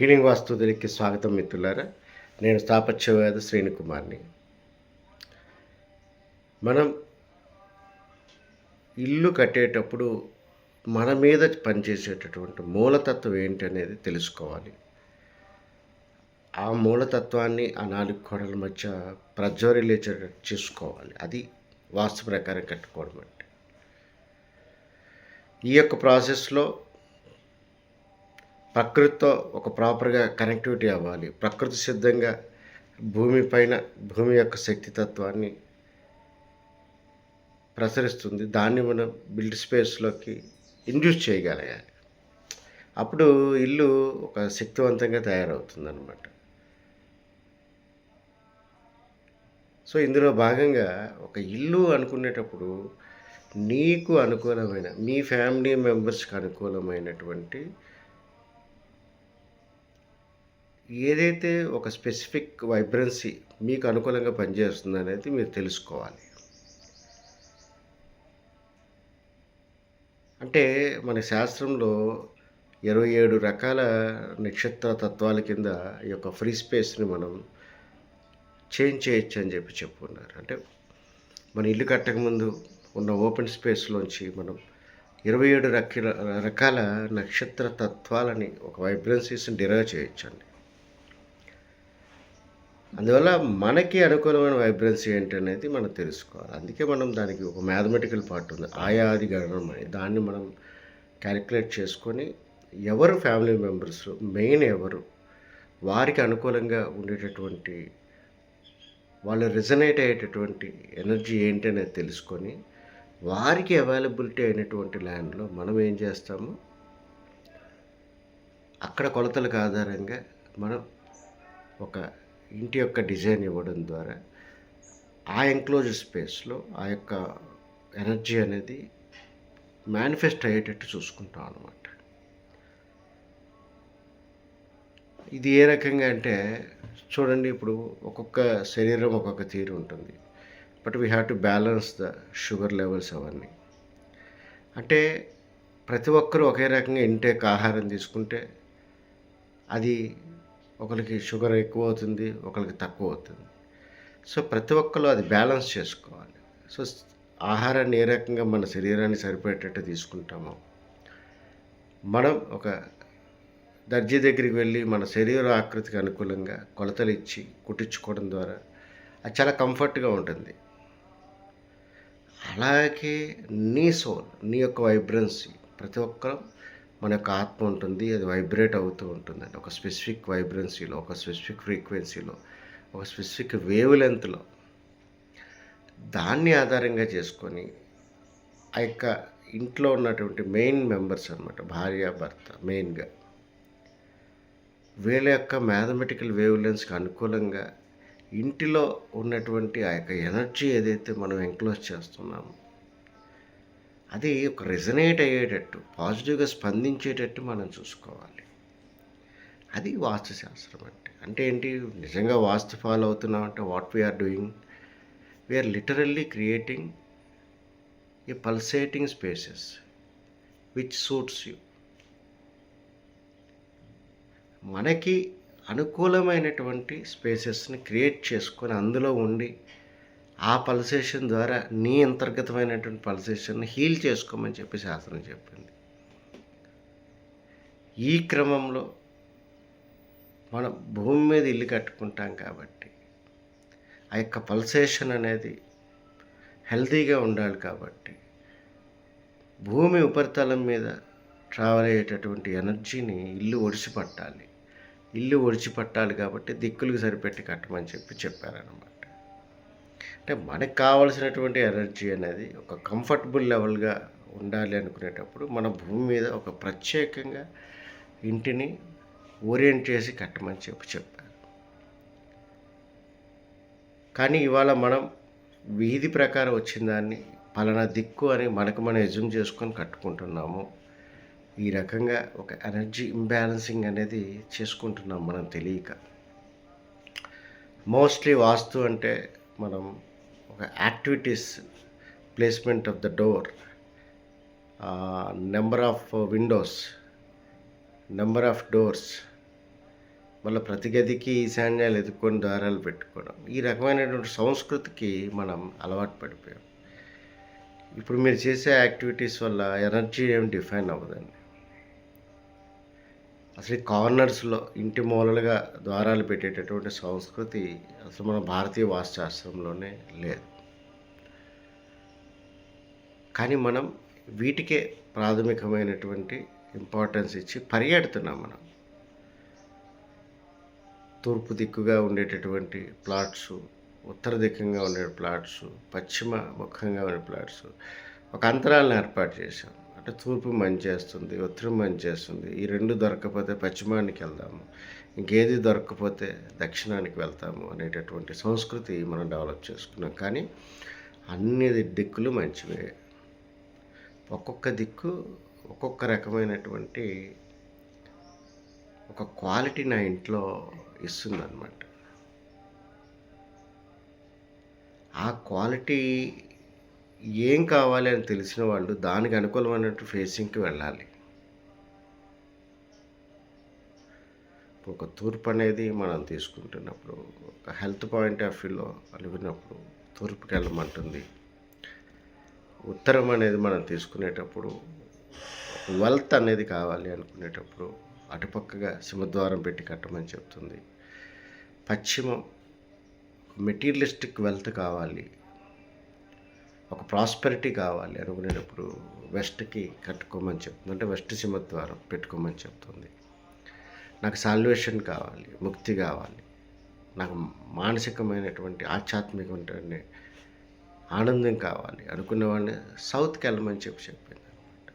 Healing వాస్తువులకి స్వాగతం మిత్రులారా. నేను స్థాపత్యవేద శ్రేణికుమార్ని మనం ఇల్లు కట్టేటప్పుడు మన మీద పనిచేసేటటువంటి మూలతత్వం ఏంటి అనేది తెలుసుకోవాలి. ఆ మూలతత్వాన్ని ఆ నాలుగు కోడల మధ్య ప్రజ్వరిల్లేచేటట్టు చూసుకోవాలి. అది వాస్తు ప్రకారం కట్టుకోవడం అంటే. ఈ యొక్క ప్రాసెస్లో ప్రకృతితో ఒక ప్రాపర్గా కనెక్టివిటీ అవ్వాలి. ప్రకృతి సిద్ధంగా భూమి పైన భూమి యొక్క శక్తితత్వాన్ని ప్రసరిస్తుంది. దాన్ని మనం బిల్డ్ స్పేస్లోకి ఇండ్యూస్ చేయగలగాలి. అప్పుడు ఇల్లు ఒక శక్తివంతంగా తయారవుతుంది అనమాట సో ఇందులో భాగంగా ఒక ఇల్లు అనుకునేటప్పుడు నీకు అనుకూలమైన మీ ఫ్యామిలీ మెంబర్స్కి అనుకూలమైనటువంటి ఏదైతే ఒక స్పెసిఫిక్ వైబ్రెన్సీ మీకు అనుకూలంగా పనిచేస్తుంది అనేది మీరు తెలుసుకోవాలి. అంటే మన శాస్త్రంలో ఇరవై ఏడు రకాల నక్షత్ర తత్వాల కింద ఈ యొక్క ఫ్రీ స్పేస్ని మనం చేంజ్ చేయొచ్చు అని చెప్పి చెప్పుకున్నారు. అంటే మన ఇల్లు కట్టకముందు ఉన్న ఓపెన్ స్పేస్లోంచి మనం ఇరవై ఏడు రకాల రకాల నక్షత్ర తత్వాలని ఒక వైబ్రెన్సీస్ని డిరైవ్ చేయొచ్చండి. అందువల్ల మనకి అనుకూలమైన వైబ్రెన్సీ అనేది మనం తెలుసుకోవాలి. అందుకే మనం దానికి ఒక మ్యాథమెటికల్ పార్ట్ ఉంది. ఆయాది గణనం అని. దాన్ని మనం క్యాలిక్యులేట్ చేసుకొని ఎవరు ఫ్యామిలీ మెంబర్స్ మెయిన్ ఎవరు వారికి అనుకూలంగా ఉండేటటువంటి వాళ్ళు రిజనేట్ అయ్యేటటువంటి ఎనర్జీ ఏంటి అనేది తెలుసుకొని వారికి అవైలబిలిటీ అయినటువంటి ల్యాండ్లో మనం ఏం చేస్తాము? అక్కడ కొలతలకు ఆధారంగా మనం ఒక ఇంటి యొక్క డిజైన్ ఇవ్వడం ద్వారా ఆ ఎంక్లోజ్ స్పేస్లో ఆ యొక్క ఎనర్జీ అనేది మేనిఫెస్ట్ అయ్యేటట్టు చూసుకుంటాం అనమాట ఇది ఏ రకంగా అంటే చూడండి ఇప్పుడు ఒక్కొక్క శరీరం ఒక్కొక్క తీరు ఉంటుంది. But we have to balance the sugar levels అవన్నీ. అంటే ప్రతి ఒక్కరూ ఒకే రకంగా ఇంటేక్ ఆహారం తీసుకుంటే అది ఒకరికి షుగర్ ఎక్కువ అవుతుంది ఒకరికి తక్కువ అవుతుంది సో ప్రతి ఒక్కరు అది బ్యాలెన్స్ చేసుకోవాలి. సో ఆహారాన్ని ఏ రకంగా మన శరీరాన్ని సరిపోయేటట్టు తీసుకుంటామో మనం ఒక దర్జీ దగ్గరికి వెళ్ళి మన శరీర ఆకృతికి అనుకూలంగా కొలతలు ఇచ్చి కుట్టించుకోవడం ద్వారా అది చాలా కంఫర్ట్గా ఉంటుంది. అలాగే నీ సోల్ నీ యొక్క వైబ్రెన్సీ ప్రతి ఒక్కరు మన యొక్క ఆత్మ ఉంటుంది అది వైబ్రేట్ అవుతూ ఉంటుందండి. ఒక స్పెసిఫిక్ వైబ్రెన్సీలో ఒక స్పెసిఫిక్ ఫ్రీక్వెన్సీలో ఒక స్పెసిఫిక్ వేవ్ లెంత్లో దాన్ని ఆధారంగా చేసుకొని ఆ యొక్క ఇంట్లో ఉన్నటువంటి మెయిన్ మెంబర్స్ అనమాట భార్య భర్త మెయిన్గా వీళ్ళ యొక్క మ్యాథమెటికల్ వేవ్ లెన్స్కి అనుకూలంగా ఇంటిలో ఉన్నటువంటి ఆ యొక్క ఎనర్జీ ఏదైతే మనం ఎంక్లోజ్ చేస్తున్నామో అది ఒక రెజనేట్ అయ్యేటట్టు పాజిటివ్గా స్పందించేటట్టు మనం చూసుకోవాలి. అది వాస్తుశాస్త్రం అంటే. అంటే ఏంటి? నిజంగా వాస్తు ఫాలో అవుతున్నాం అంటే what we are doing we are literally creating a pulsating spaces which suits you మనకి అనుకూలమైనటువంటి స్పేసెస్ని క్రియేట్ చేసుకొని అందులో ఉండి ఆ పల్సేషన్ ద్వారా నీ అంతర్గతమైనటువంటి పల్సేషన్ని హీల్ చేసుకోమని చెప్పి శాస్త్రం చెప్పింది. ఈ క్రమంలో మనం భూమి మీద ఇల్లు కట్టుకుంటాం కాబట్టి ఆ యొక్క పల్సేషన్ అనేది హెల్తీగా ఉండాలి కాబట్టి భూమి ఉపరితలం మీద ట్రావెల్ అయ్యేటటువంటి ఎనర్జీని ఇల్లు ఒడిచిపట్టాలి ఇల్లు ఒడిచిపట్టాలి కాబట్టి దిక్కులకు సరిపెట్టి కట్టమని చెప్పి చెప్పారనమాట అంటే మనకు కావలసినటువంటి ఎనర్జీ అనేది ఒక కంఫర్టబుల్ లెవెల్గా ఉండాలి అనుకునేటప్పుడు మన భూమి మీద ఒక ప్రత్యేకంగా ఇంటిని ఓరియంట్ చేసి కట్టమని చెప్పి చెప్పారు. కానీ ఇవాళ మనం వీధి ప్రకారం వచ్చిన దాన్ని పలానా దిక్కు అని మనకు మనం ఎజ్యూమ్ చేసుకొని కట్టుకుంటున్నాము. ఈ రకంగా ఒక ఎనర్జీ ఇంబ్యాలెన్సింగ్ అనేది చేసుకుంటున్నాం మనం తెలియక. మోస్ట్లీ వాస్తు అంటే మనం activities placement of the door number of windows number of doors మళ్ళీ ప్రతి గదికి ఈశాన్యాలు ఎదుర్కొని దారాలు పెట్టుకోవడం ఈ రకమైనటువంటి సంస్కృతికి మనం అలవాటు పడిపోయాం. ఇప్పుడు మీరు చేసే యాక్టివిటీస్ వల్ల ఎనర్జీ ఏం డిఫైన్ అవ్వదండి. అసలు కార్నర్స్లో ఇంటి మూలలుగా ద్వారాలు పెట్టేటటువంటి సంస్కృతి అసలు మన భారతీయ వాస్తుశాస్త్రంలోనే లేదు. కానీ మనం వీటికే ప్రాథమికమైనటువంటి ఇంపార్టెన్స్ ఇచ్చి పరిగెడుతున్నాం మనం. తూర్పు దిక్కుగా ఉండేటటువంటి ప్లాట్స్ ఉత్తర దిక్కుగా ఉండే ప్లాట్స్ పశ్చిమ ముఖంగా ఉండే ప్లాట్స్ ఒక అంతరాలను ఏర్పాటు చేశాం. అంటే తూర్పు మంచి చేస్తుంది ఉత్తరం మంచి చేస్తుంది. ఈ రెండు దొరకకపోతే పశ్చిమానికి వెళ్దాము ఇంకేది దొరకకపోతే దక్షిణానికి వెళ్తాము అనేటటువంటి సంస్కృతి మనం డెవలప్ చేసుకున్నాం. కానీ అన్ని దిక్కులు మంచివే. ఒక్కొక్క దిక్కు ఒక్కొక్క రకమైనటువంటి ఒక క్వాలిటీ నా ఇంట్లో ఇస్తుందన్నమాట. ఆ క్వాలిటీ ఏం కావాలి అని తెలిసిన వాళ్ళు దానికి అనుకూలమైనట్టు ఫేసింగ్కి వెళ్ళాలి. ఒక తూర్పు అనేది మనం తీసుకుంటున్నప్పుడు ఒక హెల్త్ పాయింట్ ఆఫ్ వ్యూలో అలిగినప్పుడు తూర్పుకి వెళ్ళమంటుంది. ఉత్తరం అనేది మనం తీసుకునేటప్పుడు వెల్త్ అనేది కావాలి అనుకునేటప్పుడు అటుపక్కగా సింహద్వారం పెట్టి కట్టమని చెప్తుంది. పశ్చిమం మెటీరియలిస్టిక్ వెల్త్ కావాలి. ఒక ప్రాస్పెరిటీ కావాలి. అనుకునేటప్పుడు వెస్ట్కి కట్టుకోమని చెప్తుంది. అంటే వెస్ట్ సింహద్వారం పెట్టుకోమని చెప్తుంది. నాకు సాల్వేషన్ కావాలి ముక్తి కావాలి. నాకు మానసికమైనటువంటి ఆధ్యాత్మికమైనటువంటి ఆనందం కావాలి. అనుకునేవాడిని సౌత్కి వెళ్ళమని చెప్పి చెప్పింది అనమాట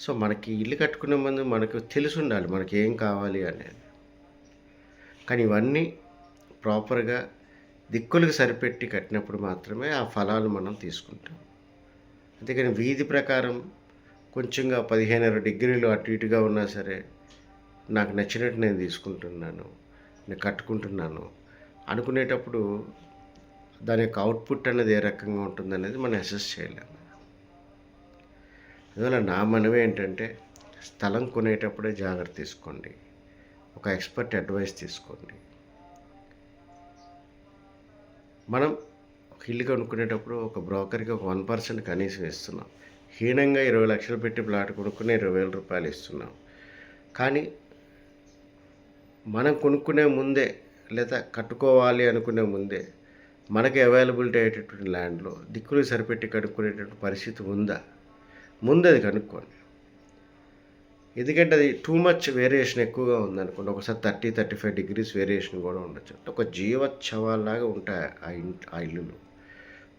సో మనకి ఇల్లు కట్టుకునే ముందు మనకు తెలిసి ఉండాలి మనకి ఏం కావాలి అనేది. కానీ ఇవన్నీ ప్రాపర్గా దిక్కులకు సరిపెట్టి కట్టినప్పుడు మాత్రమే ఆ ఫలాలు మనం తీసుకుంటాం. అంతేకాని వీధి ప్రకారం కొంచెంగా పదిహేను డిగ్రీలు అటు ఇటుగా ఉన్నా సరే నాకు నచ్చినట్టు నేను తీసుకుంటున్నాను నేను కట్టుకుంటున్నాను అనుకునేటప్పుడు దాని యొక్క అవుట్పుట్ అనేది ఏ రకంగా ఉంటుంది అనేది మనం అసెస్ చేయలేము అందువల్ల నా మనవి ఏంటంటే స్థలం కొనేటప్పుడే జాగ్రత్త తీసుకోండి. ఒక ఎక్స్పర్ట్ అడ్వైస్ తీసుకోండి. మనం ఒక ఇల్లు కొనుక్కునేటప్పుడు ఒక బ్రోకర్కి ఒక వన్ పర్సెంట్ కనీసం ఇస్తున్నాం. హీనంగా ఇరవై లక్షలు పెట్టి ప్లాట్ కొనుక్కునే ఇరవై వేల రూపాయలు ఇస్తున్నాం. కానీ మనం కొనుక్కునే ముందే లేదా కట్టుకోవాలి అనుకునే ముందే మనకి అవైలబిలిటీ అయ్యేటటువంటి ల్యాండ్లో దిక్కులు సరిపెట్టి కనుక్కునేటటువంటి పరిస్థితి ఉందా? ముందు అది కనుక్కోండి. ఎందుకంటే అది టూ మచ్ వేరియేషన్ ఎక్కువగా ఉందనుకోండి ఒకసారి thirty thirty five degrees variation కూడా ఉండొచ్చు. ఒక జీవోత్సవాలాగా ఉంటాయి ఆ ఇంట్ ఆ ఇల్లులు.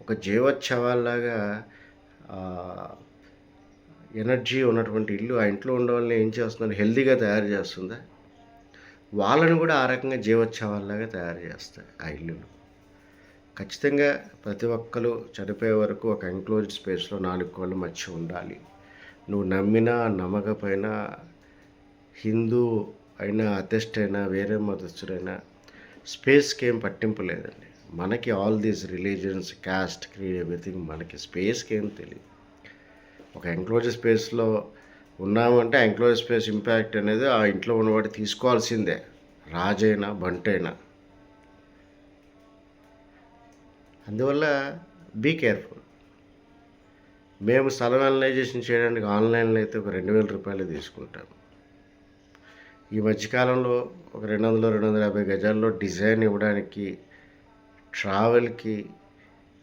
ఒక జీవోత్సవాలాగా ఎనర్జీ ఉన్నటువంటి ఇల్లు ఆ ఇంట్లో ఉండే వాళ్ళని ఏం చేస్తున్నారు? హెల్దీగా తయారు చేస్తుందా? వాళ్ళను కూడా ఆ రకంగా జీవోత్సవాలాగా తయారు చేస్తాయి ఆ ఇల్లులు. ఖచ్చితంగా ప్రతి ఒక్కరు చనిపోయే వరకు ఒక ఎంక్లోజ్డ్ స్పేస్లో నాలుగు కోళ్ళు మధ్య ఉండాలి. నువ్వు నమ్మినా నమ్మకపోయినా హిందూ అయినా అథెస్ట్ అయినా వేరే మతస్థుడైనా స్పేస్కి ఏం పట్టింపు లేదండి. మనకి all these religions caste creed everything మనకి స్పేస్కి ఏం తెలియదు ఒక ఎంక్లోజ్ స్పేస్లో ఉన్నామంటే ఎంక్లోజ్ స్పేస్ ఇంపాక్ట్ అనేది ఆ ఇంట్లో ఉన్నవాడు తీసుకోవాల్సిందే. రాజైనా బంటైనా. అందువల్ల బీ కేర్ఫుల్. మేము స్థలం అనలైజేషన్ చేయడానికి ఆన్లైన్లో అయితే ఒక రెండు వేల రూపాయలు తీసుకుంటాం. ఈ మధ్యకాలంలో ఒక రెండు వందలు రెండు వందల యాభై గజాల్లో డిజైన్ ఇవ్వడానికి ట్రావెల్కి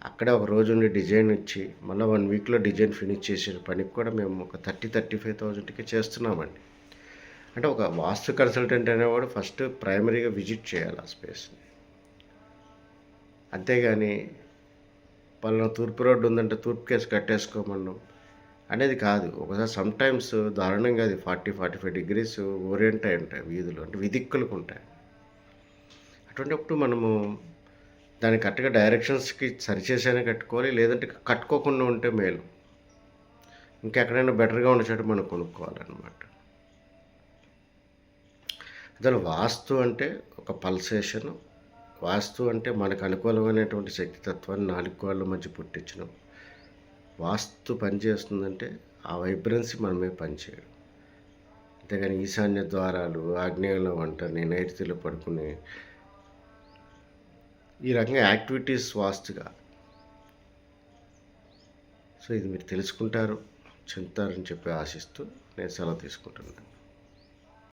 అక్కడే ఒక రోజు ఉండి డిజైన్ ఇచ్చి మళ్ళీ వన్ వీక్లో డిజైన్ ఫినిష్ చేసే పనికి కూడా మేము ఒక థర్టీ థర్టీ ఫైవ్ థౌజండ్కి చేస్తున్నామండి. అంటే ఒక వాస్తు కన్సల్టెంట్ అనేవాడు ఫస్ట్ ప్రైమరీగా విజిట్ చేయాలి ఆ స్పేస్ని. అంతేగాని పలానా తూర్పు రోడ్డు ఉందంటే తూర్పు కేసు కట్టేసుకోమన్నాం. అనేది కాదు. ఒకసారి సమ్ టైమ్స్ దారుణంగా అది forty forty five degrees orient అయి ఉంటాయి వీధులు. అంటే విదిక్కులకు ఉంటాయి. అటువంటిప్పుడు మనము దాన్ని కరెక్ట్గా డైరెక్షన్స్కి సరిచేసైనా కట్టుకోవాలి. లేదంటే కట్టుకోకుండా ఉంటే మేలు. ఇంకెక్కడైనా బెటర్గా ఉండేటట్టు మనం కొనుక్కోవాలన్నమాట. అసలు వాస్తు అంటే ఒక పల్సేషన్ వాస్తు అంటే మనకు అనుకూలమైనటువంటి శక్తితత్వాన్ని నాలుగు కోళ్ళ మధ్య పుట్టించడం. వాస్తు పనిచేస్తుందంటే ఆ వైబ్రెన్సీ మనమే పనిచేయడం అంతేగాని ఈశాన్య ద్వారాలు ఆగ్నేయంలో వంటని నైరుతిలో పడుకునే ఈ రకంగా యాక్టివిటీస్ వాస్తుగా. సో ఇది మీరు తెలుసుకుంటారు చెందుతారని చెప్పి ఆశిస్తూ నేను సెలవు తీసుకుంటున్నాను.